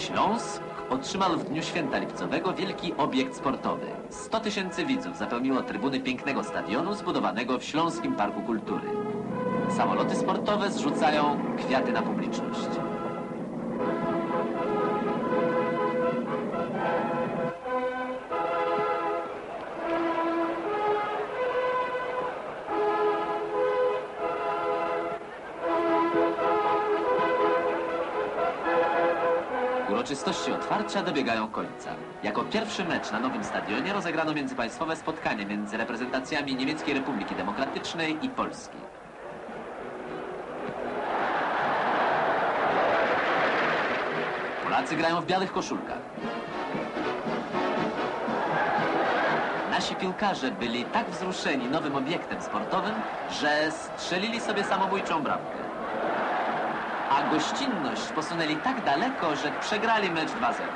Śląsk otrzymał w dniu święta lipcowego wielki obiekt sportowy. 100 tysięcy widzów zapełniło trybuny pięknego stadionu zbudowanego w Śląskim Parku Kultury. Samoloty sportowe zrzucają kwiaty na publiczność. Uroczystości otwarcia dobiegają końca. Jako pierwszy mecz na nowym stadionie rozegrano międzypaństwowe spotkanie między reprezentacjami Niemieckiej Republiki Demokratycznej i Polski. Polacy grają w białych koszulkach. Nasi piłkarze byli tak wzruszeni nowym obiektem sportowym, że strzelili sobie samobójczą bramkę. A gościnność posunęli tak daleko, że przegrali mecz 2-0.